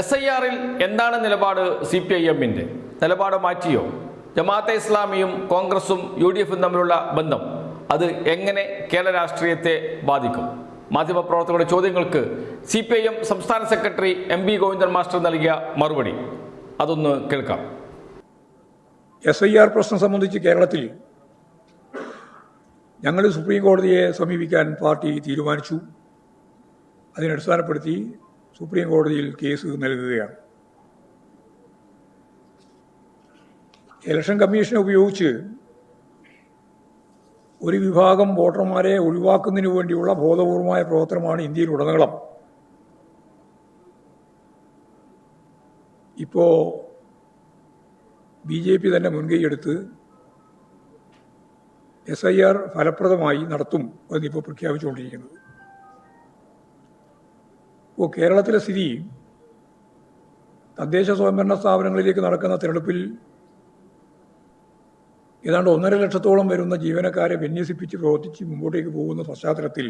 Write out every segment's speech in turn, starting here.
S I ആറിൽ എന്താണ് നിലപാട് സി പി ഐ എമ്മിന്റെ നിലപാട് മാറ്റിയോ? ജമാഅത്തെ ഇസ്ലാമിയും കോൺഗ്രസും യു ഡി എഫും തമ്മിലുള്ള ബന്ധം അത് എങ്ങനെ കേരള രാഷ്ട്രീയത്തെ ബാധിക്കും? മാധ്യമപ്രവർത്തകരുടെ ചോദ്യങ്ങൾക്ക് സി പി ഐ എം സംസ്ഥാന secretary M B Govindan master നൽകിയ മറുപടി. അതൊന്ന് കേൾക്കാം. എസ് ഐ ആർ പ്രശ്നം സംബന്ധിച്ച് കേരളത്തിൽ ഞങ്ങൾ സുപ്രീം കോടതിയെ സമീപിക്കാൻ പാർട്ടി തീരുമാനിച്ചു. അതിനടിസ്ഥാനപ്പെടുത്തി സുപ്രീം കോടതിയിൽ കേസ് നൽകുകയാണ് ഇലക്ഷൻ കമ്മീഷനെ ഉപയോഗിച്ച് ഒരു വിഭാഗം വോട്ടർമാരെ ഒഴിവാക്കുന്നതിന് വേണ്ടിയുള്ള ബോധപൂർവമായ പ്രവർത്തനമാണ് ഇന്ത്യയിലുടനീളം ഇപ്പോൾ ബി ജെ പി തന്നെ മുൻകൈയെടുത്ത് എസ് ഐ ആർ ഫലപ്രദമായി നടത്തും എന്നിപ്പോൾ പ്രഖ്യാപിച്ചുകൊണ്ടിരിക്കുന്നത്. ഇപ്പോൾ കേരളത്തിലെ സ്ഥിതി തദ്ദേശ സ്വയംഭരണ സ്ഥാപനങ്ങളിലേക്ക് നടക്കുന്ന തിരഞ്ഞെടുപ്പിൽ ഏതാണ്ട് ഒന്നര ലക്ഷത്തോളം വരുന്ന ജീവനക്കാരെ വിന്യസിപ്പിച്ച് പ്രവർത്തിച്ച് മുമ്പോട്ടേക്ക് പോകുന്ന പശ്ചാത്തലത്തിൽ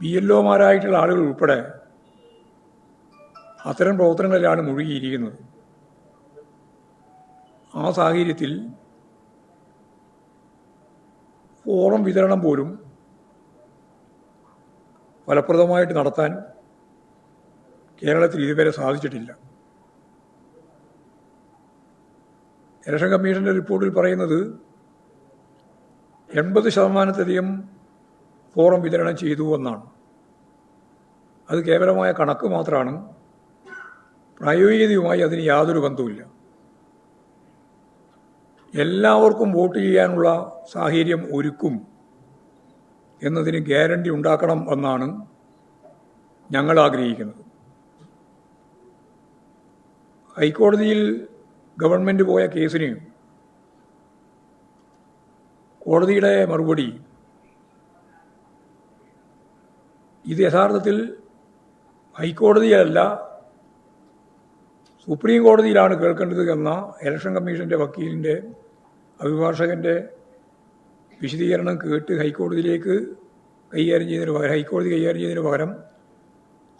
ബി എൽ ഒമാരായിട്ടുള്ള ആളുകൾ ഉൾപ്പെടെ അത്തരം പ്രവർത്തനങ്ങളിലാണ് മുഴുകിയിരിക്കുന്നത്. ആ സാഹചര്യത്തിൽ ഫോറം വിതരണം പോലും ഫലപ്രദമായിട്ട് നടത്താൻ കേരളത്തിൽ ഇതുവരെ സാധിച്ചിട്ടില്ല. ഇലക്ഷൻ കമ്മീഷന്റെ റിപ്പോർട്ടിൽ പറയുന്നത് എൺപത് ശതമാനത്തിലധികം ഫോറം വിതരണം ചെയ്തു എന്നാണ്. അത് കേവലമായ കണക്ക് മാത്രമാണ്. പ്രായോഗികതയുമായി അതിന് യാതൊരു ബന്ധവുമില്ല. എല്ലാവർക്കും വോട്ട് ചെയ്യാനുള്ള സാഹചര്യം ഒരുക്കും. എന്നതിന് ഗ്യാരണ്ടി ഉണ്ടാക്കണം എന്നാണ് ഞങ്ങൾ ആഗ്രഹിക്കുന്നത്. ഹൈക്കോടതിയിൽ ഗവൺമെന്റ് പോയ കേസിന് കോടതിയുടെ മറുപടി ഇത് യഥാർത്ഥത്തിൽ ഹൈക്കോടതിയല്ല സുപ്രീം കോടതിയിലാണ് കേൾക്കേണ്ടത് എന്ന ഇലക്ഷൻ കമ്മീഷന്റെ വക്കീലിന്റെ അഭിഭാഷകന്റെ വിശദീകരണം കേട്ട് ഹൈക്കോടതിയിലേക്ക് കൈകാര്യം ചെയ്യുന്നതിന് പകരം ഹൈക്കോടതി കൈകാര്യം ചെയ്യുന്നതിന് പകരം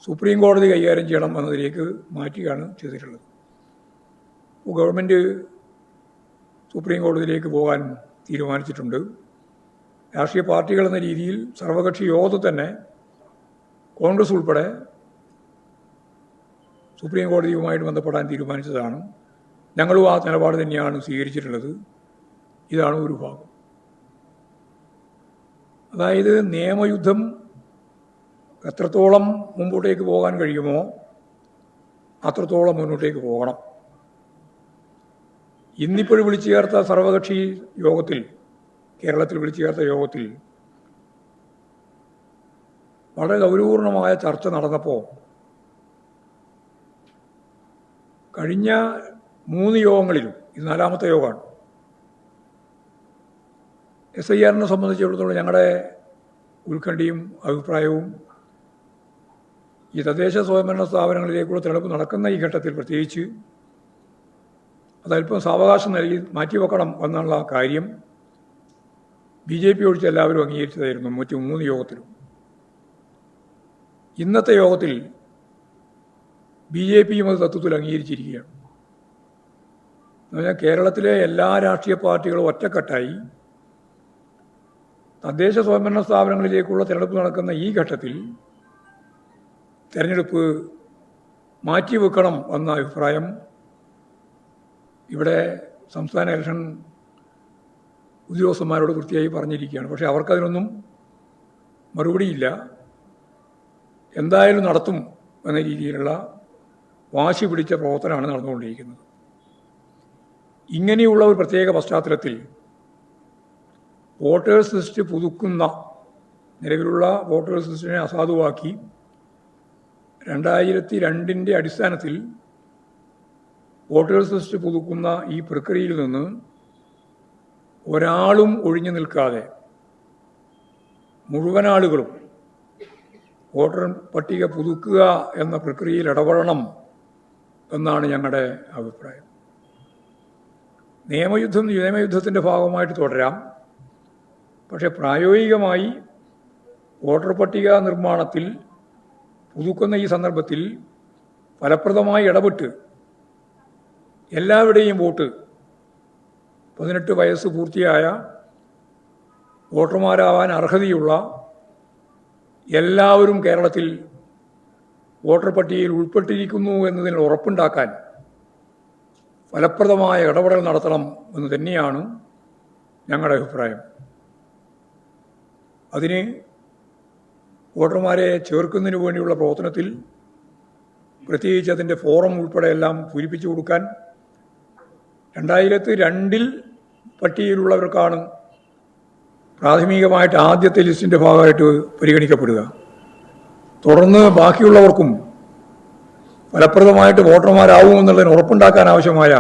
സുപ്രീം കോടതി കൈകാര്യം ചെയ്യണം എന്നതിലേക്ക് മാറ്റുകയാണ് ചെയ്തിട്ടുള്ളത്. അപ്പോൾ ഗവൺമെന്റ് സുപ്രീം കോടതിയിലേക്ക് പോകാൻ തീരുമാനിച്ചിട്ടുണ്ട്. രാഷ്ട്രീയ പാർട്ടികൾ എന്ന രീതിയിൽ സർവകക്ഷി യോഗത്തിൽ തന്നെ കോൺഗ്രസ് ഉൾപ്പെടെ സുപ്രീം കോടതിയുമായിട്ട് ബന്ധപ്പെടാൻ തീരുമാനിച്ചതാണ്. ഞങ്ങളും ആ നിലപാട് തന്നെയാണ് സ്വീകരിച്ചിട്ടുള്ളത്. ഇതാണ് ഒരു ഭാഗം. അതായത് നിയമയുദ്ധം എത്രത്തോളം മുമ്പോട്ടേക്ക് പോകാൻ കഴിയുമോ അത്രത്തോളം മുന്നോട്ടേക്ക് പോകണം. ഇന്നിപ്പോൾ വിളിച്ചു ചേർത്ത സർവകക്ഷി യോഗത്തിൽ കേരളത്തിൽ വിളിച്ചു ചേർത്ത യോഗത്തിൽ വളരെ ഗൗരവപൂർണമായ ചർച്ച നടന്നപ്പോൾ കഴിഞ്ഞ മൂന്ന് യോഗങ്ങളിലും ഇത് നാലാമത്തെ യോഗമാണ് എസ് ഐ ആറിനെ സംബന്ധിച്ചിടത്തോളം ഞങ്ങളുടെ ഉത്കണ്ഠയും അഭിപ്രായവും ഈ തദ്ദേശ സ്വയംഭരണ സ്ഥാപനങ്ങളിലേക്കുള്ള തിരഞ്ഞെടുപ്പ് നടക്കുന്ന ഈ ഘട്ടത്തിൽ പ്രത്യേകിച്ച് അതല്പം സാവകാശം നൽകി മാറ്റിവെക്കണം എന്നുള്ള കാര്യം ബി ജെ പി ഒഴിച്ച് എല്ലാവരും അംഗീകരിച്ചതായിരുന്നു മറ്റു മൂന്ന് യോഗത്തിലും. ഇന്നത്തെ യോഗത്തിൽ ബി ജെ പിയും അത് തത്വത്തിൽ അംഗീകരിച്ചിരിക്കുകയാണ്. എന്നുവെച്ചാൽ കേരളത്തിലെ എല്ലാ രാഷ്ട്രീയ പാർട്ടികളും ഒറ്റക്കെട്ടായി തദ്ദേശ സ്വയംഭരണ സ്ഥാപനങ്ങളിലേക്കുള്ള തിരഞ്ഞെടുപ്പ് നടക്കുന്ന ഈ ഘട്ടത്തിൽ തിരഞ്ഞെടുപ്പ് മാറ്റിവെക്കണം എന്ന അഭിപ്രായം ഇവിടെ സംസ്ഥാന ഇലക്ഷൻ ഉദ്യോഗസ്ഥന്മാരോട് കൃത്യമായി പറഞ്ഞിരിക്കുകയാണ്. പക്ഷേ അവർക്കതിനൊന്നും മറുപടിയില്ല. എന്തായാലും നടത്തും എന്ന രീതിയിലുള്ള വാശി പിടിച്ച പ്രവർത്തനമാണ് നടന്നുകൊണ്ടിരിക്കുന്നത്. ഇങ്ങനെയുള്ള ഒരു പ്രത്യേക പശ്ചാത്തലത്തിൽ വോട്ടേഴ്സ് ലിസ്റ്റ് പുതുക്കുന്ന നിലവിലുള്ള വോട്ടേഴ്സ് ലിസ്റ്റിനെ അസാധുവാക്കി രണ്ടായിരത്തി രണ്ടിന്റെ അടിസ്ഥാനത്തിൽ വോട്ടേഴ്സ് ലിസ്റ്റ് പുതുക്കുന്ന ഈ പ്രക്രിയയിൽ നിന്ന് ഒരാളും ഒഴിഞ്ഞു നിൽക്കാതെ മുഴുവൻ ആളുകളും വോട്ടർ പട്ടിക പുതുക്കുക എന്ന പ്രക്രിയയിൽ ഇടപെടണം എന്നാണ് ഞങ്ങളുടെ അഭിപ്രായം. നിയമയുദ്ധം നിയമയുദ്ധത്തിന്റെ ഭാഗമായിട്ട് തുടരാം. പക്ഷേ പ്രായോഗികമായി വോട്ടർ പട്ടിക നിർമ്മാണത്തിൽ പുതുക്കുന്ന ഈ സന്ദർഭത്തിൽ ഫലപ്രദമായി ഇടപെട്ട് എല്ലാവരുടെയും വോട്ട് പതിനെട്ട് വയസ്സ് പൂർത്തിയായ വോട്ടർമാരാവാൻ അർഹതയുള്ള എല്ലാവരും കേരളത്തിൽ വോട്ടർ പട്ടികയിൽ ഉൾപ്പെട്ടിരിക്കുന്നു എന്നതിന് ഉറപ്പുണ്ടാക്കാൻ ഫലപ്രദമായ ഇടപെടൽ നടത്തണം എന്ന് തന്നെയാണ് ഞങ്ങളുടെ അഭിപ്രായം. അതിന് വോട്ടർമാരെ ചേർക്കുന്നതിന് വേണ്ടിയുള്ള പ്രവർത്തനത്തിൽ പ്രത്യേകിച്ച് അതിന്റെ ഫോറം ഉൾപ്പെടെയെല്ലാം പൂരിപ്പിച്ചു കൊടുക്കാൻ രണ്ടായിരത്തി രണ്ടിൽ പട്ടികയിലുള്ളവർക്കാണ് പ്രാഥമികമായിട്ട് ആദ്യത്തെ ലിസ്റ്റിന്റെ ഭാഗമായിട്ട് പരിഗണിക്കപ്പെടുക. തുടർന്ന് ബാക്കിയുള്ളവർക്കും ഫലപ്രദമായിട്ട് വോട്ടർമാരാവുമെന്നുള്ളതിന് ഉറപ്പുണ്ടാക്കാൻ ആവശ്യമായ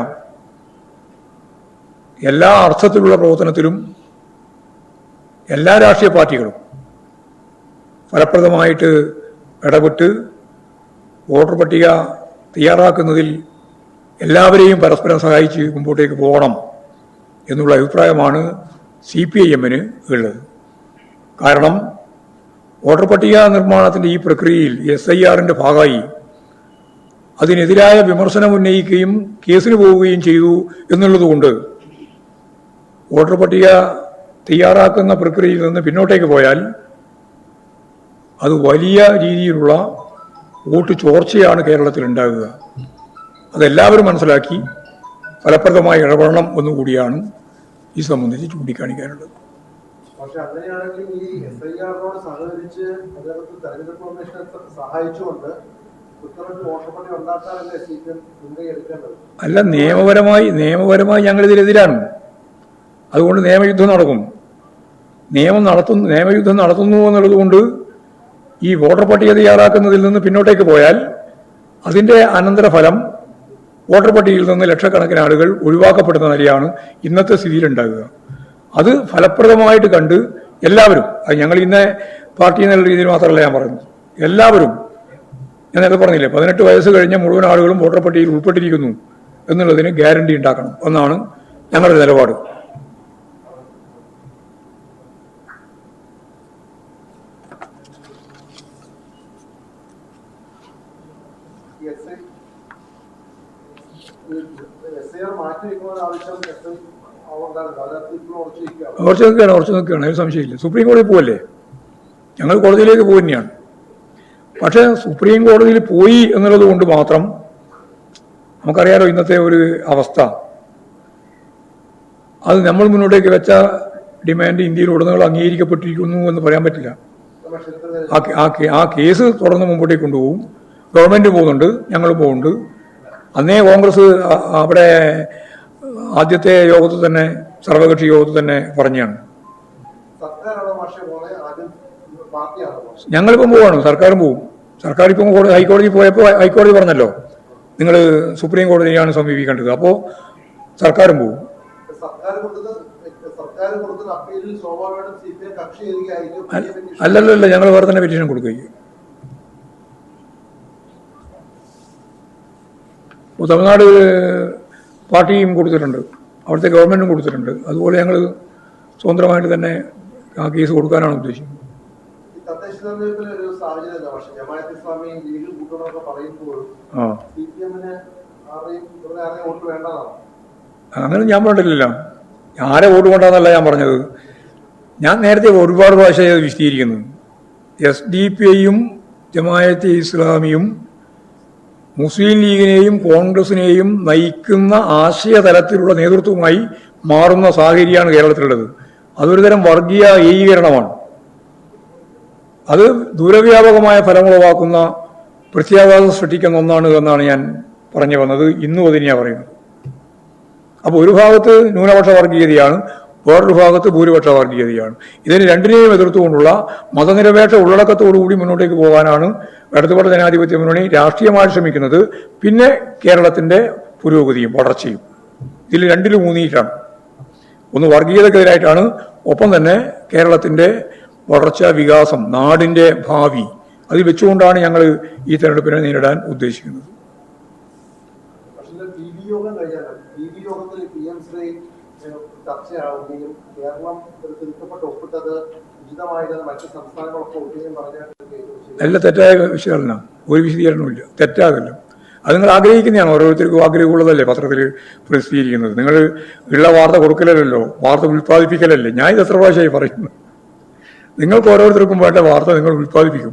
എല്ലാ അർത്ഥത്തിലുള്ള പ്രവർത്തനത്തിലും എല്ലാ രാഷ്ട്രീയ പാർട്ടികളും ഫലപ്രദമായിട്ട് ഇടപെട്ട് വോട്ടർ പട്ടിക തയ്യാറാക്കുന്നതിൽ എല്ലാവരെയും പരസ്പരം സഹായിച്ച് മുമ്പോട്ടേക്ക് പോകണം എന്നുള്ള അഭിപ്രായമാണ് സി പി ഐ എമ്മിന് ഉള്ളത്. കാരണം വോട്ടർ പട്ടിക നിർമ്മാണത്തിന്റെ ഈ പ്രക്രിയയിൽ എസ് ഐ ആറിന്റെ ഭാഗമായി അതിനെതിരായ വിമർശനം ഉന്നയിക്കുകയും കേസിന് പോവുകയും ചെയ്തു എന്നുള്ളതുകൊണ്ട് വോട്ടർ പട്ടിക തയ്യാറാക്കുന്ന പ്രക്രിയയിൽ നിന്ന് പിന്നോട്ടേക്ക് പോയാൽ അത് വലിയ രീതിയിലുള്ള വോട്ട് ചോർച്ചയാണ് കേരളത്തിൽ ഉണ്ടാകുക. അതെല്ലാവരും മനസ്സിലാക്കി ഫലപ്രദമായി ഇടപെടണം എന്നുകൂടിയാണ് ഈ സംബന്ധിച്ച് ചൂണ്ടിക്കാണിക്കാനുള്ളത്. പക്ഷെ അങ്ങനെയാണെങ്കിൽ ഈ എസ് ഐ ആറിനോട് സഹകരിച്ച് അദ്ദേഹത്തെ തെരഞ്ഞെടുപ്പ് കമ്മീഷനെ സഹായിച്ചുകൊണ്ട് അല്ല നിയമപരമായി നിയമപരമായി ഞങ്ങൾ ഇതിനെതിരാണ് അതുകൊണ്ട് നിയമയുദ്ധം നടക്കും. നിയമം നടത്തുന്നു നിയമയുദ്ധം നടത്തുന്നു എന്നുള്ളതുകൊണ്ട് ഈ വോട്ടർ പട്ടിക തയ്യാറാക്കുന്നതിൽ നിന്ന് പിന്നോട്ടേക്ക് പോയാൽ അതിന്റെ അനന്തരഫലം വോട്ടർ പട്ടികയിൽ നിന്ന് ലക്ഷക്കണക്കിന് ആളുകൾ ഒഴിവാക്കപ്പെടുന്ന നിലയാണ് ഇന്നത്തെ സ്ഥിതിയിലുണ്ടാകുക. അത് ഫലപ്രദമായിട്ട് കണ്ട് എല്ലാവരും അത് ഞങ്ങൾ ഇന്ന പാർട്ടി എന്നുള്ള രീതിയിൽ മാത്രമല്ല ഞാൻ പറയുന്നത് എല്ലാവരും ഞാൻ നേരത്തെ പറഞ്ഞില്ലേ പതിനെട്ട് വയസ്സ് കഴിഞ്ഞ മുഴുവൻ ആളുകളും വോട്ടർ പട്ടികയിൽ ഉൾപ്പെട്ടിരിക്കുന്നു എന്നുള്ളതിന് ഗ്യാരണ്ടി ഉണ്ടാക്കണം. എന്നാണ് ഞങ്ങളുടെ നിലപാട് ഈ S I S I R മാറ്റി വെക്കുന്ന ആവശ്യം എസ് ഐ ഉണ്ടായിരുന്നു അതിനകത്ത് ഇപ്പോൾ ഉറച്ചു നിൽക്കുകയാണ് ഉറച്ചു നോക്കുകയാണ് ഉറച്ചു നോക്കുകയാണ്. അതിന് സംശയമില്ല. സുപ്രീം കോടതി പോവല്ലേ? ഞങ്ങൾ കോടതിയിലേക്ക് പോയി തന്നെയാണ് പക്ഷേ സുപ്രീം കോടതിയിൽ പോയി എന്നുള്ളത് കൊണ്ട് മാത്രം നമുക്കറിയാലോ ഇന്നത്തെ ഒരു അവസ്ഥ. അത് നമ്മൾ മുന്നോട്ടേക്ക് വെച്ച ഡിമാൻഡ് ഇന്ത്യയിൽ ഉടനകൾ അംഗീകരിക്കപ്പെട്ടിരിക്കുന്നു എന്ന് പറയാൻ പറ്റില്ല. ആ കേസ് തുടർന്ന് മുമ്പോട്ടേക്ക് കൊണ്ടുപോകും. ഗവൺമെന്റ് പോകുന്നുണ്ട് ഞങ്ങൾ പോകുന്നുണ്ട്. അന്നേ കോൺഗ്രസ് അവിടെ ആദ്യത്തെ യോഗത്തിൽ തന്നെ സർവകക്ഷി യോഗത്തിൽ തന്നെ പറഞ്ഞാണ്. ഞങ്ങളിപ്പം പോവാണ് സർക്കാരും പോവും. സർക്കാർ ഇപ്പം ഹൈക്കോടതി പോയപ്പോൾ ഹൈക്കോടതി പറഞ്ഞല്ലോ നിങ്ങൾ സുപ്രീം കോടതിയാണ് സമീപിക്കേണ്ടത്. അപ്പോൾ സർക്കാരും പോവും. അല്ലല്ലോ ഞങ്ങൾ വേറെ തന്നെ പെറ്റീഷൻ കൊടുക്കുകയും തമിഴ്നാട് പാർട്ടിയും കൊടുത്തിട്ടുണ്ട്. അവിടുത്തെ ഗവൺമെന്റും കൊടുത്തിട്ടുണ്ട്. അതുപോലെ ഞങ്ങൾ സ്വതന്ത്രമായിട്ട് തന്നെ ആ കേസ് കൊടുക്കാനാണ് ഉദ്ദേശിക്കുന്നത്. അങ്ങനെ ഞാൻ പറഞ്ഞിട്ടില്ലല്ലോ. ആരെ വോട്ട് കൊണ്ടാന്നല്ല ഞാൻ പറഞ്ഞത്. ഞാൻ നേരത്തെ ഒരുപാട് പ്രാവശ്യം വിശദീകരിക്കുന്നു. എസ് ഡി പി ഐയും ജമായത്തെ ഇസ്ലാമിയും മുസ്ലിം ലീഗിനെയും കോൺഗ്രസിനെയും നയിക്കുന്ന ആശയ തലത്തിലുള്ള നേതൃത്വമായി മാറുന്ന സാഹചര്യമാണ് കേരളത്തിലുള്ളത്. അതൊരു തരം വർഗീയ ഏകീകരണമാണ്. അത് ദൂരവ്യാപകമായ ഫലമുളവാക്കുന്ന പ്രത്യാഘാതം സൃഷ്ടിക്കുന്ന ഒന്നാണ് എന്നാണ് ഞാൻ പറഞ്ഞു വന്നത്. ഇന്നും അതിനെയാണ് പറയുന്നത്. അപ്പോൾ ഒരു ഭാഗത്ത് ന്യൂനപക്ഷ വർഗീയതയാണ് വേറൊരു ഭാഗത്ത് ഭൂരിപക്ഷ വർഗീയതയാണ്. ഇതിന് രണ്ടിനെയും എതിർത്തുകൊണ്ടുള്ള മതനിരപേക്ഷ ഉള്ളടക്കത്തോടുകൂടി മുന്നോട്ടേക്ക് പോകാനാണ് ഇടതുപക്ഷ ജനാധിപത്യ മുന്നണി രാഷ്ട്രീയമായി ശ്രമിക്കുന്നത് പിന്നെ കേരളത്തിന്റെ പുരോഗതിയും വളർച്ചയും. ഇതിൽ രണ്ടിലും മൂന്നിയിട്ടാണ് ഒന്ന് വർഗീയതക്കെതിരായിട്ടാണ്. ഒപ്പം തന്നെ കേരളത്തിന്റെ വളർച്ച വികാസം നാടിന്റെ ഭാവി അത് വെച്ചുകൊണ്ടാണ് ഞങ്ങൾ ഈ തെരഞ്ഞെടുപ്പിനെ നേരിടാൻ ഉദ്ദേശിക്കുന്നത്. ചർച്ചയാവുകയും കേരളം ഒരു തിരുത്തപ്പെട്ട് ഒപ്പിട്ടത് നല്ല തെറ്റായ വിശകലനം. ഒരു വിശദീകരണമില്ല തെറ്റാകല്ലോ അത് നിങ്ങൾ ആഗ്രഹിക്കുന്നതാണ്. ഓരോരുത്തർക്കും ആഗ്രഹമുള്ളതല്ലേ പത്രത്തിൽ പ്രസിദ്ധീകരിക്കുന്നത്. നിങ്ങൾ ഉള്ള വാർത്ത കൊടുക്കലല്ലോ. വാർത്ത ഉൽപ്പാദിപ്പിക്കലല്ലേ. ഞാൻ ഇത് എത്ര പ്രാവശ്യമായി പറയുന്നു. നിങ്ങൾക്ക് ഓരോരുത്തർക്കും വേണ്ട വാർത്ത നിങ്ങൾ ഉൽപ്പാദിപ്പിക്കും.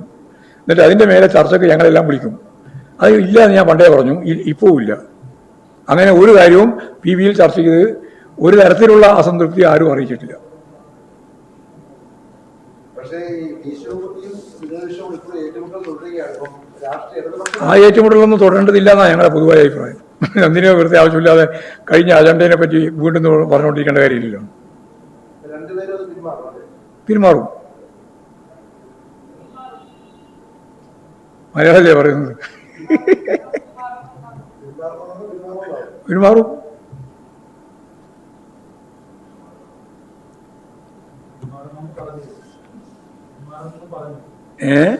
എന്നിട്ട് അതിന്റെ മേലെ ചർച്ചയ്ക്ക് ഞങ്ങളെല്ലാം വിളിക്കും. അത് ഇല്ല എന്ന് ഞാൻ പണ്ടേ പറഞ്ഞു. ഇപ്പോൾ ഇല്ല. അങ്ങനെ ഒരു കാര്യവും പി ബിയിൽ ചർച്ച ചെയ്ത് ഒരു തരത്തിലുള്ള അസംതൃപ്തി ആരും അറിയിച്ചിട്ടില്ല. പക്ഷേ ഈ ഈശോയും വിദേശവും ഇപ്പോൾ ഏറ്റുമുട്ടൽ തുടരുകയാണ്. ഇപ്പം രാഷ്ട്രീയ ഇടതുപക്ഷ ആ ഏറ്റുമുട്ടലൊന്നും തുടരേണ്ടതില്ല എന്നാണ് ഞങ്ങളുടെ പൊതുവായ അഭിപ്രായം. എന്തിനോ വെറുതെ ആവശ്യമില്ലാതെ കഴിഞ്ഞ അജണ്ടയെ പറ്റി വീണ്ടും പറഞ്ഞുകൊണ്ടിരിക്കേണ്ട കാര്യമില്ലല്ലോ. പിന്മാറും മലയാളല്ലേ പറയുന്നത്? പിന്മാറും. ഏ?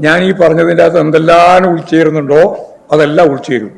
ഞാൻ ഈ പറഞ്ഞതിന്റെ അകത്ത് എന്തെല്ലാം ഉൾച്ചേരുന്നുണ്ടോ അതെല്ലാം ഉൾച്ചേരും.